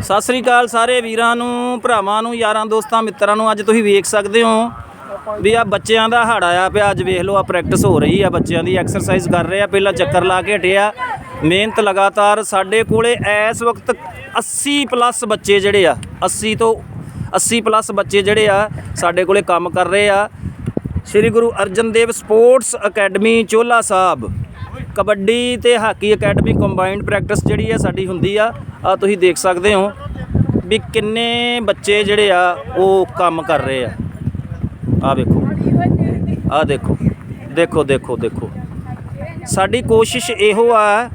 ਸਤਿ ਸ੍ਰੀ ਅਕਾਲ ਸਾਰੇ ਵੀਰਾਂ ਨੂੰ, ਭਰਾਵਾਂ ਨੂੰ, ਯਾਰਾਂ, ਦੋਸਤਾਂ, ਮਿੱਤਰਾਂ ਨੂੰ, ਅੱਜ ਤੁਸੀਂ ਵੇਖ ਸਕਦੇ ਹੋ ਵੀ ਆ ਬੱਚਿਆਂ ਦਾ ਹੜ ਆਇਆ ਪਿਆ। ਅੱਜ ਵੇਖ ਲਓ ਆ ਪ੍ਰੈਕਟਿਸ ਹੋ ਰਹੀ ਆ, ਬੱਚਿਆਂ ਦੀ ਐਕਸਰਸਾਈਜ਼ ਕਰ ਰਹੇ ਆ। ਪਹਿਲਾਂ ਚੱਕਰ ਲਾ ਕੇ ਹਟਿਆ। ਮਿਹਨਤ ਲਗਾਤਾਰ ਸਾਡੇ ਕੋਲੇ ਇਸ ਵਕਤ 80 ਪਲੱਸ ਬੱਚੇ ਜਿਹੜੇ ਆ 80 ਤੋਂ 80 ਪਲੱਸ ਬੱਚੇ ਜਿਹੜੇ ਆ, ਸਾਡੇ ਕੋਲੇ ਕੰਮ ਕਰ ਰਹੇ ਆ। Shri Guru Arjan Dev sports academy Chola Sahib. Kabaddi ਤੇ ਹਾਕੀ ਅਕੈਡਮੀ ਕੰਬਾਈਨਡ ਪ੍ਰੈਕਟਿਸ ਜਿਹੜੀ ਆ ਸਾਡੀ ਹੁੰਦੀ ਆ ਆ ਤੁਸੀਂ ਦੇਖ ਸਕਦੇ ਹੋ ਵੀ ਕਿੰਨੇ ਬੱਚੇ ਜਿਹੜੇ ਆ ਉਹ ਕੰਮ ਕਰ ਰਹੇ ਆ। ਆ ਵੇਖੋ। ਆ ਦੇਖੋ। ਦੇਖੋ ਦੇਖੋ ਦੇਖੋ। ਸਾਡੀ ਕੋਸ਼ਿਸ਼ ਇਹੋ ਆ,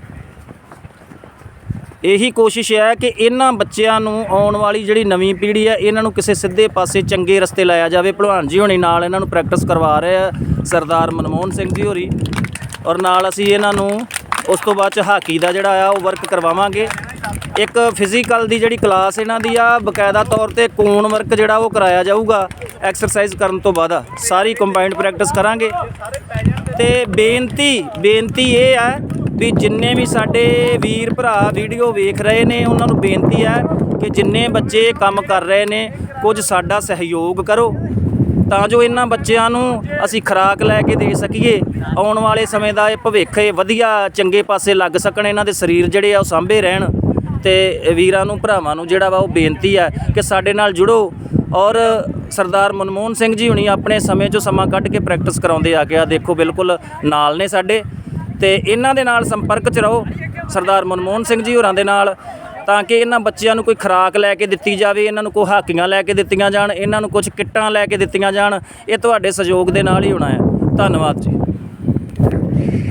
ਇਹੀ ਕੋਸ਼ਿਸ਼ ਹੈ ਕਿ ਇਹਨਾਂ ਬੱਚਿਆਂ ਨੂੰ ਆਉਣ ਵਾਲੀ ਜਿਹੜੀ ਨਵੀਂ ਪੀੜ੍ਹੀ ਹੈ ਇਹਨਾਂ ਨੂੰ ਕਿਸੇ ਸਿੱਧੇ ਪਾਸੇ ਚੰਗੇ ਰਸਤੇ ਲਾਇਆ ਜਾਵੇ। ਭਲਵਾਨ ਜੀ ਹੋਣੀ ਨਾਲ ਇਹਨਾਂ ਨੂੰ ਪ੍ਰੈਕਟਿਸ ਕਰਵਾ ਰਹੇ ਆ। ਸਰਦਾਰ ਮਨਮੋਹਨ ਸਿੰਘ ਜੀ ਹੋਰੀ। ਔਰ ਨਾਲ ਅਸੀਂ ਇਹਨਾਂ ਨੂੰ ਉਸ ਤੋਂ ਬਾਅਦ ਚ ਹਾਕੀ ਦਾ ਜਿਹੜਾ ਆ, ਉਹ ਵਰਕ ਕਰਵਾਵਾਂਗੇ। ਇੱਕ ਫਿਜ਼ੀਕਲ ਦੀ ਜਿਹੜੀ ਕਲਾਸ ਇਹਨਾਂ ਦੀ ਆ, ਬਕਾਇਦਾ ਤੌਰ ਤੇ ਕੋਨ ਵਰਕ ਜਿਹੜਾ ਉਹ ਕਰਾਇਆ ਜਾਊਗਾ ਐਕਸਰਸਾਈਜ਼ ਕਰਨ ਤੋਂ ਬਾਅਦ। ਸਾਰੀ ਕੰਬਾਈਨਡ ਪ੍ਰੈਕਟਿਸ ਕਰਾਂਗੇ। ਤੇ ਬੇਨਤੀ ਬੇਨਤੀ ਇਹ ਹੈ ਵੀ ਜਿੰਨੇ ਵੀ ਸਾਡੇ ਵੀਰ ਭਰਾ ਵੀਡੀਓ ਵੇਖ ਰਹੇ ਨੇ, ਉਹਨਾਂ ਨੂੰ ਬੇਨਤੀ ਹੈ ਕਿ ਜਿੰਨੇ ਬੱਚੇ ਕੰਮ ਕਰ ਰਹੇ ਨੇ, ਕੁਝ ਸਾਡਾ ਸਹਿਯੋਗ ਕਰੋ। ਤਾਂ ਜੋ ਇਹਨਾਂ ਬੱਚਿਆਂ ਨੂੰ ਅਸੀਂ ਖੁਰਾਕ ਲੈ ਕੇ ਦੇ ਸਕੀਏ। ਆਉਣ ਵਾਲੇ ਸਮੇਂ ਦਾ ਇਹ ਭਵਿੱਖ ਇਹ ਵਧੀਆ ਚੰਗੇ ਪਾਸੇ ਲੱਗ ਸਕਣ। ਇਹਨਾਂ ਦੇ ਸਰੀਰ ਜਿਹੜੇ ਆ ਉਹ ਸਾਂਭੇ ਰਹਿਣ ਤੇ ਵੀਰਾਂ ਨੂੰ, ਭਰਾਵਾਂ ਨੂੰ ਜਿਹੜਾ ਵਾ ਉਹ ਬੇਨਤੀ ਆ ਕਿ ਸਾਡੇ ਨਾਲ ਜੁੜੋ। ਔਰ ਸਰਦਾਰ ਮਨਮੋਹਨ ਸਿੰਘ ਜੀ ਹੁਣੀ ਆਪਣੇ ਸਮੇਂ 'ਚੋਂ ਸਮਾਂ ਕੱਢ ਕੇ ਪ੍ਰੈਕਟਿਸ ਕਰਾਉਂਦੇ ਆ ਗਿਆ ਦੇਖੋ ਬਿਲਕੁਲ ਨਾਲ ਨੇ ਸਾਡੇ ਤੇ ਇਹਨਾਂ ਦੇ ਨਾਲ ਸੰਪਰਕ 'ਚ ਰਹੋ। ਸਰਦਾਰ ਮਨਮੋਹਨ ਸਿੰਘ ਜੀ ਹੋਰਾਂ ਦੇ ਨਾਲ ਤਾਂ ਕਿ ਇਹਨਾਂ ਬੱਚਿਆਂ ਨੂੰ ਕੋਈ ਖੁਰਾਕ ਲੈ ਕੇ ਦਿੱਤੀ ਜਾਵੇ, ਇਹਨਾਂ ਨੂੰ ਕੋਈ ਹਾਕੀਆਂ ਲੈ ਕੇ ਦਿੱਤੀਆਂ ਜਾਣ, ਇਹਨਾਂ ਨੂੰ ਕੁਝ ਕਿੱਟਾਂ ਲੈ ਕੇ ਦਿੱਤੀਆਂ ਜਾਣ, ਇਹ ਤੁਹਾਡੇ ਸਹਿਯੋਗ ਦੇ ਨਾਲ ਹੀ ਹੋਣਾ ਹੈ। ਧੰਨਵਾਦ ਜੀ।